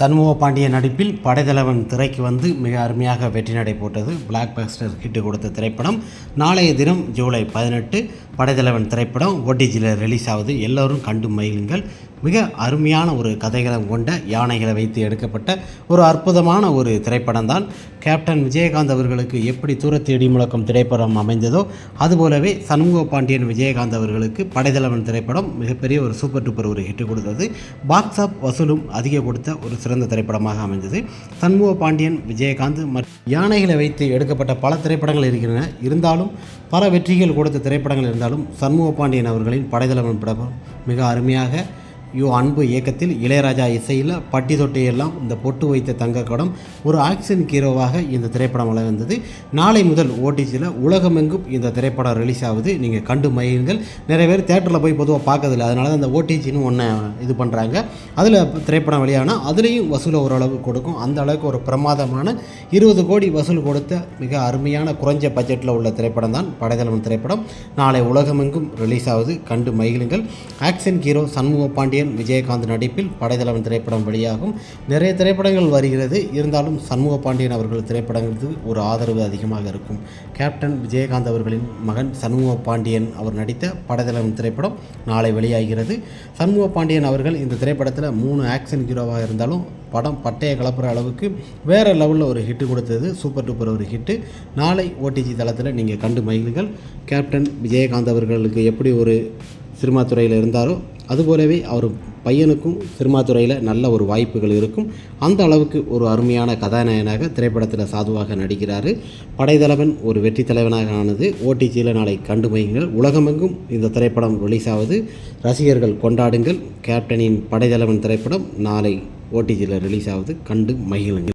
தன்முக பாண்டிய நடிப்பில் படைத்தலைவன் திரைக்கு வந்து மிக அருமையாக வெற்றி நடை போட்டது. பிளாக் பஸ்டர் ஹிட்டு கொடுத்த திரைப்படம் நாளைய தினம் ஜூலை பதினெட்டு. படைத்தலைவன் திரைப்படம் ஓடிஜியில் ரிலீஸ் ஆகுது எல்லோரும் கண்டு மகிழுங்கள். மிக அருமையான ஒரு கதைகளம் கொண்ட யானைகளை வைத்து எடுக்கப்பட்ட ஒரு அற்புதமான ஒரு திரைப்படம் தான் கேப்டன் விஜயகாந்த் அவர்களுக்கு எப்படி தூரத்து இடி முழக்கம் திரைப்படம் அமைந்ததோ அதுபோலவே சண்முக பாண்டியன் விஜயகாந்த் அவர்களுக்கு படைத்தலைவன் திரைப்படம் மிகப்பெரிய ஒரு சூப்பர் டூப்பர் ஒரு ஹிட் கொடுத்தது. பாக்ஸ் ஆப் வசூலும் அதிக கொடுத்த ஒரு சிறந்த திரைப்படமாக அமைந்தது. சண்முக பாண்டியன் விஜயகாந்த் மற்றும் யானைகளை வைத்து எடுக்கப்பட்ட பல திரைப்படங்கள் இருக்கின்றன. இருந்தாலும் பல வெற்றிகள் கொடுத்த திரைப்படங்கள் இருந்தாலும் சண்முக பாண்டியன் அவர்களின் படைத்தலைவன் படம் மிக அருமையாக யோ அன்பு இயக்கத்தில் இளையராஜா இசையில் பட்டி தொட்டையெல்லாம் இந்த பொட்டு வைத்த தங்க கடம் ஒரு ஆக்ஷன் ஹீரோவாக இந்த திரைப்படம் வளர்ந்தது. நாளை முதல் ஓடிஜியில் உலகமெங்கும் இந்த திரைப்படம் ரிலீஸ் ஆகுது. நீங்கள் கண்டு மயிலுங்கள் நிறைய பேர் தேட்டரில் போய் பொதுவாக பார்க்கறதில்ல அதனால தான் அந்த ஓடிஜின்னு ஒன்று இது பண்ணுறாங்க அதில் திரைப்படம் வெளியானால் அதுலேயும் வசூல் ஓரளவு கொடுக்கும். அந்த அளவுக்கு ஒரு பிரமாதமான இருபது கோடி வசூல் கொடுத்த மிக அருமையான குறைஞ்ச பட்ஜெட்டில் உள்ள திரைப்படம் தான் படைதளம் திரைப்படம். நாளை உலகமெங்கும் ரிலீஸ் ஆகுது. கண்டு மகிழுங்கள். ஆக்ஷன் ஹீரோ சண்முக பாண்டியன் விஜயகாந்த் நடிப்பில் படைத்தலைவன் திரைப்படம் வெளியாகும். நிறைய திரைப்படங்கள் வருகிறது. இருந்தாலும் சண்முக பாண்டியன் அவர்கள் திரைப்படங்களுக்கு ஒரு ஆதரவு அதிகமாக இருக்கும். கேப்டன் விஜயகாந்த் அவர்களின் மகன் சண்முக பாண்டியன் அவர் நடித்த படைத்தலைவன் திரைப்படம் நாளை வெளியாகிறது. சண்முக பாண்டியன் அவர்கள் இந்த திரைப்படத்தில் மூணு ஆக்ஷன் ஹீரோவாக இருந்தாலும் படம் பட்டைய கலப்புற அளவுக்கு வேறு லெவலில் ஒரு ஹிட்டு கொடுத்தது. சூப்பர் டூப்பர் ஒரு ஹிட்டு நாளை ஓடிஜி தளத்தில் நீங்கள் கண்டு மகிழுங்கள். கேப்டன் விஜயகாந்த் அவர்களுக்கு எப்படி ஒரு சினிமா துறையில் இருந்தாரோ அதுபோலவே அவர் பையனுக்கும் சினிமாத்துறையில் நல்ல ஒரு வாய்ப்புகள் இருக்கும். அந்த அளவுக்கு ஒரு அருமையான கதாநாயகனாக திரைப்படத்தில் சாதுவாக நடிக்கிறார். படைத்தலைவன் ஒரு வெற்றி தலைவனாக ஆனது ஓடிஜியில் நாளை கண்டுமையுங்கள் உலகமெங்கும் இந்த திரைப்படம் ரிலீஸ் ஆகுது ரசிகர்கள் கொண்டாடுங்கள். கேப்டனின் படைத்தலைவன் திரைப்படம் நாளை ஓடிஜியில் ரிலீஸ் ஆகுது கண்டு மகிழுங்கள்.